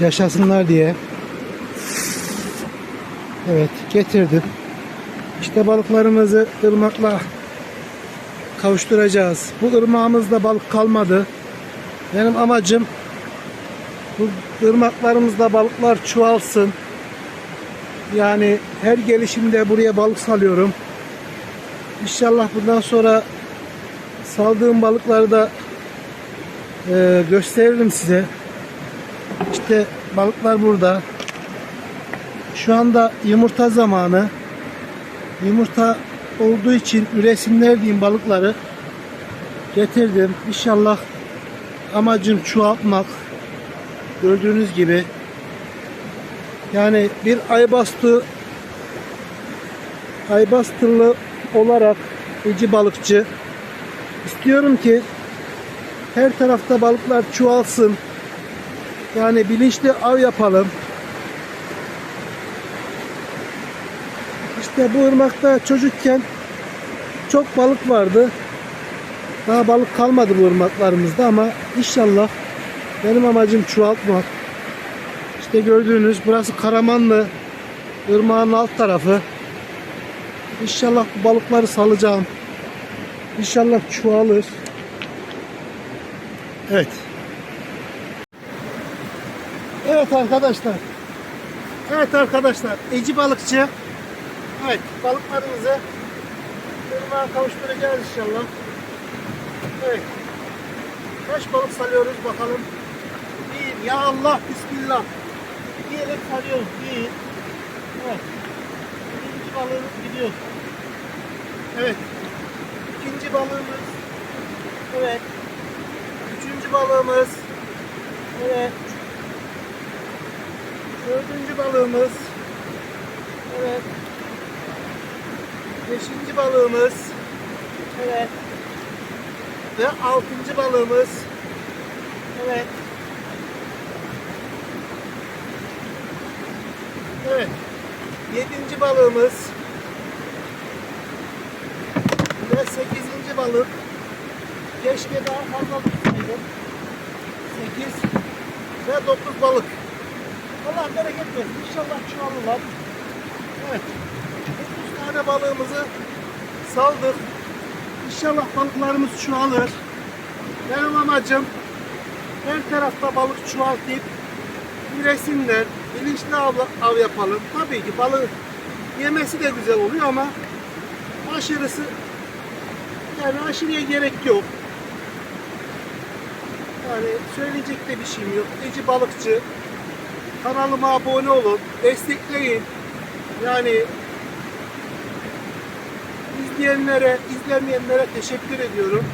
yaşasınlar diye. Evet getirdim. İşte balıklarımızı ırmakla kavuşturacağız. Bu ırmağımızda balık kalmadı. Benim amacım bu ırmaklarımızda balıklar çoğalsın. Yani her gelişimde buraya balık salıyorum. İnşallah bundan sonra saldığım balıkları da e, gösteririm size. İşte balıklar burada. Şu anda yumurta zamanı. Yumurta olduğu için üresinler diyeyim balıkları getirdim. İnşallah amacım çoğaltmak. Gördüğünüz gibi yani bir aybastı aybastılı olarak eci balıkçı istiyorum ki her tarafta balıklar çoğalsın. Yani bilinçli av yapalım. İşte bu ırmakta çocukken çok balık vardı. Daha balık kalmadı bu ırmaklarımızda ama inşallah benim amacım çoğaltmak. İşte gördüğünüz burası Karamanlı ırmağın alt tarafı. İnşallah bu balıkları salacağım. İnşallah çoğalır. Evet. Evet arkadaşlar. Evet arkadaşlar. Eci balıkçı. Evet balıklarımızı ırmağa kavuşturacağız inşallah. Evet. Kaç balık salıyoruz bakalım. Bir. Ya Allah. Bismillah. Diyerek salıyoruz. Bir. Evet. Birinci balığımız gidiyor. Evet. İkinci balığımız. Evet. Üçüncü balığımız. Evet. Dördüncü balığımız. Evet. Beşinci balığımız. Evet. Ve altıncı balığımız. Evet. Evet. Yedinci balığımız. Ve sekizinci balık. Keşke daha fazla tutsaydım. Sekiz ve dokuz balık. Allah bereket versin. İnşallah çoğalırlar. Evet. 9 tane balığımızı saldık. İnşallah balıklarımız çoğalır. Benim amacım her tarafta balık çoğaltıp üresinler, bilinçli av, av yapalım. Tabii ki balığı yemesi de güzel oluyor ama aşırısı yani aşırıya gerek yok. Yani söyleyecek de bir şeyim yok. Eci balıkçı. Kanalıma abone olun. Destekleyin. Yani izleyenlere, izlemeyenlere teşekkür ediyorum.